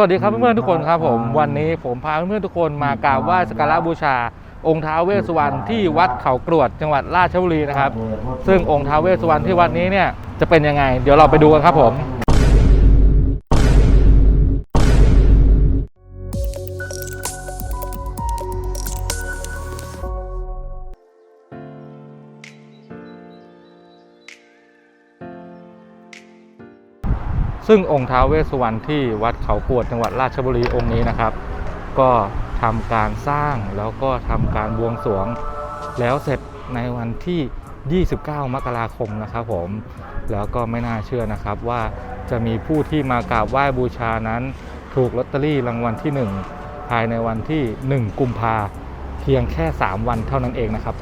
วัสดีครับเพื่อนๆทุกคนครับผมวันนี้ผมพาเพื่อนๆทุกคนมากราบไหว้สักการะบูชา องค์ท้าวเวสสุวรรณที่วัดเขากรวดจังหวัดราชบุรีนะครับ ซึ่งองค์ท้าวเวสสุวรรณที่วัดนี้เนี่ยจะเป็นยังไง เดี๋ยวเราไปดูกันครับผม ซึ่งองค์ท้าวเวสสุวรรณที่วัดเขากรวดจังหวัดราชบุรีองค์นี้นะครับ ก็ทำการสร้างแล้วก็ทำการบวงสรวง แล้วเสร็จในวันที่ 29 มกราคมนะครับผม แล้วก็ไม่น่าเชื่อนะครับว่าจะมีผู้ที่มากราบไหว้บูชานั้น ถูกลอตเตอรี่รางวัลที่ 1 ภายในวันที่ 1 กุมภาเพียงแค่ 3 วันเท่านั้นเองนะครับ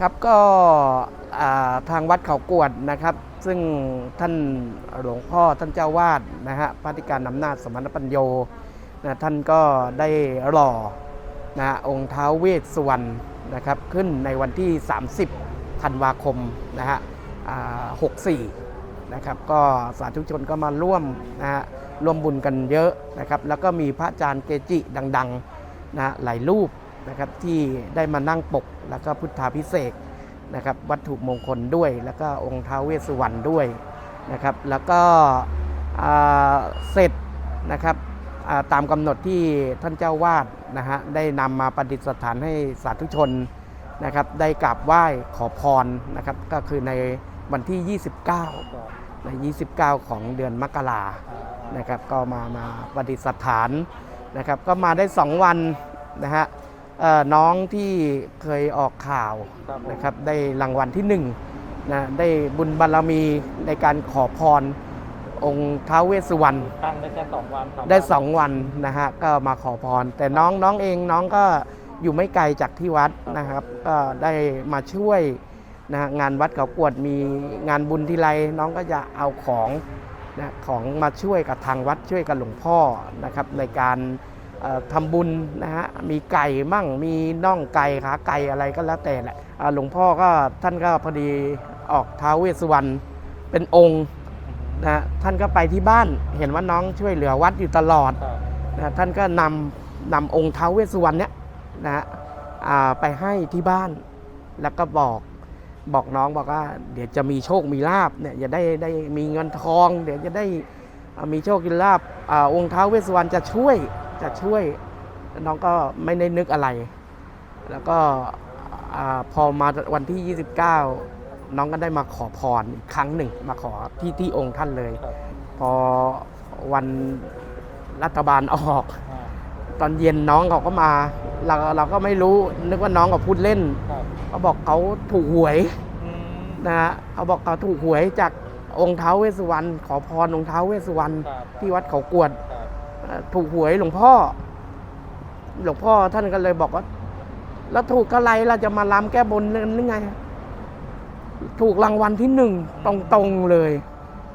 ครับก็ทางวัดเขากวดนะครับ ซึ่งท่านหลวงพ่อท่านเจ้าวาดนะฮะพระธิการนำนาจสมณปัญโยนะท่านก็ได้หล่อนะองค์ท้าวเวสสุวรรณนะครับขึ้นในวันที่ 30 ธันวาคมนะฮะอ่า64 นะครับก็สาธุชนก็มาร่วมนะฮะร่วมบุญกันเยอะนะครับ แล้วก็มีพระอาจารย์เกจิดังๆนะหลายรูปนะครับที่ได้มานั่งปก แล้วก็พุทธาพิเศษนะครับวัตถุมงคลด้วย แล้วก็องค์ท้าวเวสสุวรรณด้วยนะครับแล้วก็เสร็จนะครับตามกำหนดที่ท่านเจ้าวาดนะฮะได้นำมาประดิษฐานให้สาธุชนนะครับได้กราบไหว้ขอพรนะครับก็คือในวันที่ 29 ใน 29 ของเดือนมกรานะครับก็มามาประดิษฐานนะครับก็มาได้ 2 วันนะฮะ น้องที่เคยออกข่าวครับผมนะครับได้รางวัลที่1นะได้บุญบารรมีในการขอพรองค์ท้าวเวสสุวรรณตั้งได้แค่2วันได้สองวันนะฮะก็มาขอพร แต่น้องน้องเองน้องก็อยู่ไม่ไกลจากที่วัดนะครับ ก็ได้มาช่วยนะฮะงานวัดเขากวดมีงานบุญทีไรน้องก็จะเอาของนะของมาช่วยกับทางวัดช่วยกับหลวงพ่อนะครับในการเอ่อ ทำบุญนะฮะมีไก่มั่งมีน่องไก่ขาไก่อะไรก็แล้วแต่แหละหลวงพ่อก็ท่านก็พอดีออกท้าวเวสุวรรณเป็นองค์นะฮะท่านก็ไปที่บ้านเห็นว่าน้องช่วยเหลือวัดอยู่ตลอดนะท่านก็นำนำองค์ท้าวเวสุวรรณเนี้ยนะฮะไปให้ที่บ้านแล้วก็บอกบอกน้องบอกว่า เดี๋ยวจะมีโชคมีลาบเนี่ยจะได้ได้มีเงินทอง เดี๋ยวจะได้มีโชคมีลาบอองค์ท้าวเวสสุวรรณจะช่วย จะช่วยน้องก็ไม่ได้นึกอะไร แล้วก็อาพอมาวันที่ 29 น้องก็ได้มาขอพรอีกครั้งหนึ่ง มาขอที่ที่องค์ท่านเลย พอวันรัฐบาลออก ตอนเย็นน้องเขาก็มาเราเราก็ไม่รู้นึกว่าน้องเขาพูดเล่นเขาบอกเขาถูกหวยนะฮะเขาบอกเขาถูกหวยจากองค์เท้าเวสสุวรรณขอพรองค์เท้าเวสสุวรรณที่วัดเขากวดเอ่อ ถูกหวยหลวงพ่อ หลวงพ่อท่านก็เลยบอกว่า แล้วถูกกะไรเราจะมาล้ำแก้บนเรื่องนึงไง ถูกรางวัลที่หนึ่งตรงๆเลย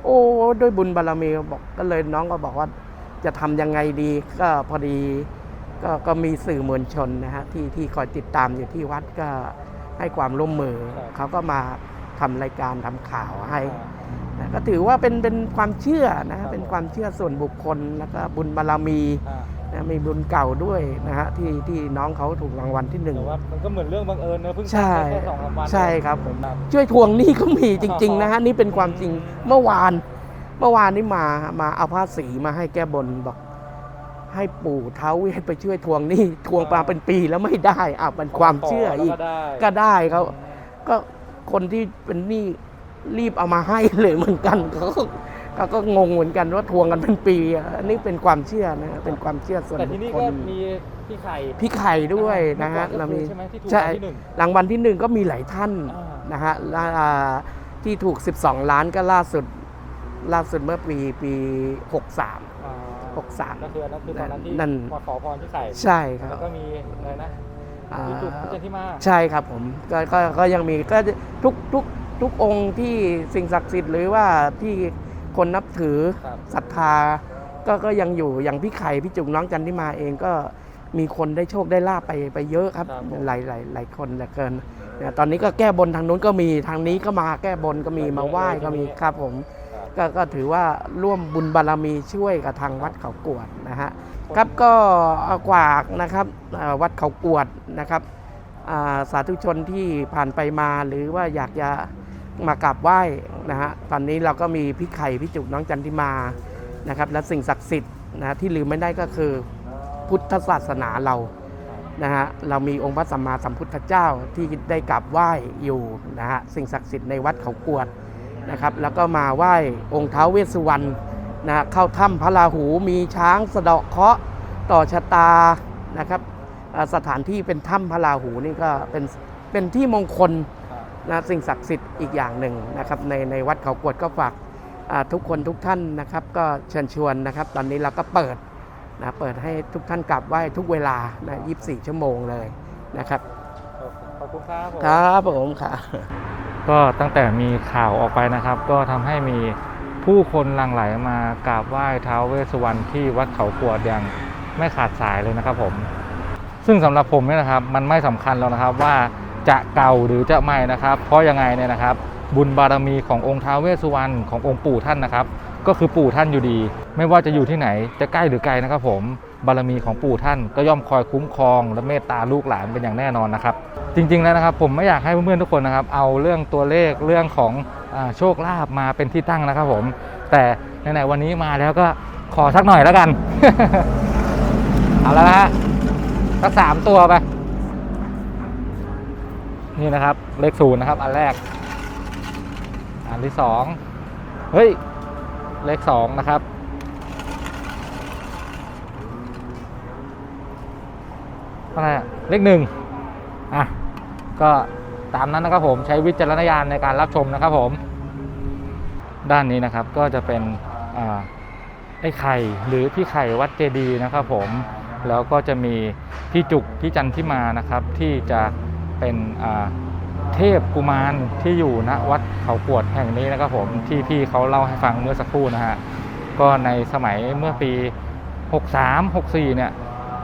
โอ้ด้วยบุญบารมีบอก ก็เลยน้องก็บอกว่า จะทำยังไงดี ก็พอดีก็ก็มีสื่อมวลชนนะฮะที่ที่คอยติดตามอยู่ที่วัดก็ให้ความร่วมมือ เขาก็มาทำรายการทำข่าวให้ นะก็ถือว่าเป็นเป็นความเชื่อนะฮะเป็นความเชื่อส่วนบุคคลแล้วก็บุญบารมีนะมีบุญเก่าด้วยนะฮะที่ที่น้องเขาถูกรางวัลที่หนึ่ง แต่ว่ามันก็เหมือนเรื่องบังเอิญนะเพิ่งใช่ ทำได้แค่สองสามวันใช่ครับผม ครับ ช่วยทวงหนี้ก็มีจริง ๆ นะฮะนี่เป็นความจริงเมื่อวาน เมื่อวานนี้มามาเอาผ้าสีมาให้แก้บนบอก ให้ปู่เท้าเวทไปช่วยทวงหนี้ทวงมาเป็นปีแล้วไม่ได้อะเป็นความเชื่ออีก ก็ได้ก็ได้เขาก็คนที่เป็นหนี้ รีบเอามาให้เลยเหมือนกันเขาก็เขาก็งงเหมือนกันว่าทวงกันเป็นปีอะอันนี้เป็นความเชื่อนะเป็นความเชื่อส่วนแต่บุที่คนี่คก็ลมีพี่ไข่ พี่ไข่ด้วยนะฮะเมื่อก่เราอมีก็คือใช่ไหมที่ถูกใช่รางวัลที่หนึ่งรางวัลที่หนึ่งก็มีหลายท่านอ่าน นะฮะและอ่าที่ถูก 12 ล้านก็ล่าสุด ล่าสุดเมื่อปีปี 63 อ่า63 ก็คืออันนั้นคือตอนนั้นที่นั่น มาขอพรพี่ไข่ใช่ครัแล้บวก็มีอะไรนะอ่า พี่จุ๊บพี่เจนที่มา ใช่ครับผมก็ก็ก็ยังมีก็ทุกทุก ทุกองค์ที่สิ่งศักดิ์สิทธิ์หรือว่าที่คนนับถือครับศรัทธาก็ก็ยังอยู่อย่างพี่ไข่พี่จุกน้องจันทิมาเองก็มีคนได้โชคได้ลาบไปไปเยอะครับครับผมหลายหลายหลายคนเหลือเกินเนี่ยตอนนี้ก็แก้บนทางนู้นก็มีทางนี้ก็มาแก้บนก็มีมาไหว้ก็มีครับผมก็ก็ถือว่าร่วมบุญบารมีช่วยกับทางวัดเขากวดนะฮะครับก็เอากวากนะครับอ่าวัดเขากวดนะครับอ่าสาธุชนที่ผ่านไปมาหรือว่าอยากจะ มากราบไหว้นะฮะตอนนี้เราก็มีพี่ไข่พี่จุกน้องจันทิมานะครับ และสิ่งศักดิ์สิทธิ์นะที่ลืมไม่ได้ก็คือพุทธศาสนาเรานะฮะเรามีองค์พระสัมมาสัมพุทธเจ้าที่ได้กราบไหว้อยู่นะฮะสิ่งศักดิ์สิทธิ์ในวัดเขากวดนะครับแล้วก็มาไหว้องค์ท้าวเวสสุวรรณนะเข้าถ้ำพระราหูมีช้างสะเดาะเคาะต่อชะตานะครับสถานที่เป็นถ้ำพระราหูนี่ก็เป็นเป็นที่มงคล นะสิ่งศักดิ์สิทธิ์อีกอย่างหนึ่งนะครับในในวัดเขากวดก็ฝากอ่าทุกคนทุกท่านนะครับก็เชิญชวนนะครับ ตอนนี้เราก็เปิดนะเปิดให้ทุกท่านกลับไหว้ทุกเวลานะ24 ชั่วโมงเลยนะครับขอบคุณครับผมครับผมค่ะ ก็ตั้งแต่มีข่าวออกไปนะครับ ก็ทำให้มีผู้คนหลั่งไหลมากราบไหว้ท้าวเวสสุวรรณที่วัดเขากวดอย่างไม่ขาดสายเลยนะครับผม ซึ่งสำหรับผมเนี่ยนะครับ มันไม่สำคัญแล้วนะครับว่า จะเก่าหรือจะใหม่นะครับ เพราะยังไงเนี่ยนะครับ บุญบารมีขององค์ท้าวเวสสุวรรณขององค์ปู่ท่านนะครับ ก็คือปู่ท่านอยู่ดี ไม่ว่าจะอยู่ที่ไหนจะใกล้หรือไกลนะครับ ผมบารมีของปู่ท่านก็ย่อมคอยคุ้มครอง และเมตตาลูกหลานเป็นอย่างแน่นอนนะครับ จริงๆแล้วนะครับ ผมไม่อยากให้เพื่อนๆทุกคนนะครับ เอาเรื่องตัวเลขเรื่องของอโชคลาภมาเป็นที่ตั้งนะครับ ผม แต่ไหนๆวันนี้มาแล้วก็ขอสักหน่อยแล้วกัน เอาแล้วนะฮะสักสามตัวไป นี่นะครับ เลขศูนย์นะครับ อันแรก อันที่สองเฮ้ย เลขสองนะครับ อะไรเลขหนึ่งอะ ก็ตามนั้นนะครับผมใช้วิจารณญาณในการรับชมนะครับผม ด้านนี้นะครับก็จะเป็นไอ้ไข่หรือพี่ไข่วัดเจดีย์นะครับผมแล้วก็จะมีพี่จุกพี่จันทิมานะครับที่จะ เป็นเทพกุมารที่อยู่ณวัดเขากวดแห่งนี้นะครับผมที่พี่เขาเล่าให้ฟังเมื่อสักครู่นะฮะก็ในสมัยเมื่อปี 63 64 เนี่ย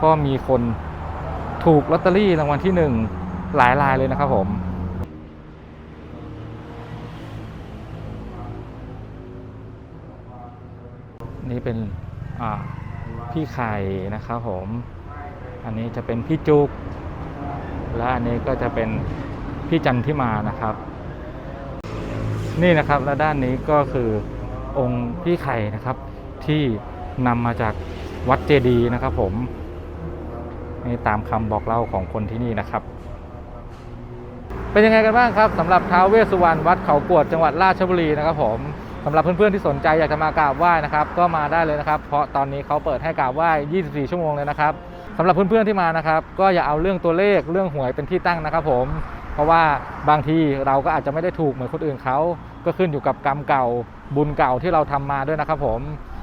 ก็มีคนถูกลอตเตอรี่รางวัลที่หนึ่งหลายรายเลยนะครับผมนี่เป็นพี่ไข่นะครับผม อันนี้จะเป็นพี่จุก และอันนี้ก็จะเป็นพี่จันทิมานะครับ นี่นะครับและด้านนี้ก็คือองค์พี่ไข่นะครับ ที่นำมาจากวัดเจดีย์นะครับผมนี่ตามคำบอกเล่าของคนที่นี่นะครับ เป็นยังไงกันบ้างครับสำหรับท้าวเวสสุวรรณวัดเขากวดจังหวัดราชบุรีนะครับผมสำหรับเพื่อนๆที่สนใจอยากจะมากราบไหว้นะครับ ก็มาได้เลยนะครับ เพราะตอนนี้เขาเปิดให้กราบไหว้ 24 ชั่วโมงเลยนะครับ สำหรับเพื่อนๆที่มานะครับ ก็อย่าเอาเรื่องตัวเลขเรื่องหวยเป็นที่ตั้งนะครับผม เพราะว่าบางทีเราก็อาจจะไม่ได้ถูกเหมือนคนอื่นเขาก็ขึ้นอยู่กับกรรมเก่าบุญเก่าที่เราทำมาด้วยนะครับผม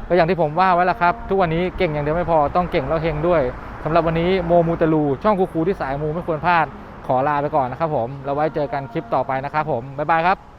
ก็อย่างที่ผมว่าไว้แล้วครับ ทุกวันนี้เก่งอย่างเดียวไม่พอต้องเก่งแล้วเฮงด้วยสำหรับวันนี้โมมูตะลู ช่องคูคูที่สายมูไม่ควรพลาดขอลาไปก่อนนะครับผม แล้วไว้เจอกันคลิปต่อไปนะครับผมบ๊ายบายครับ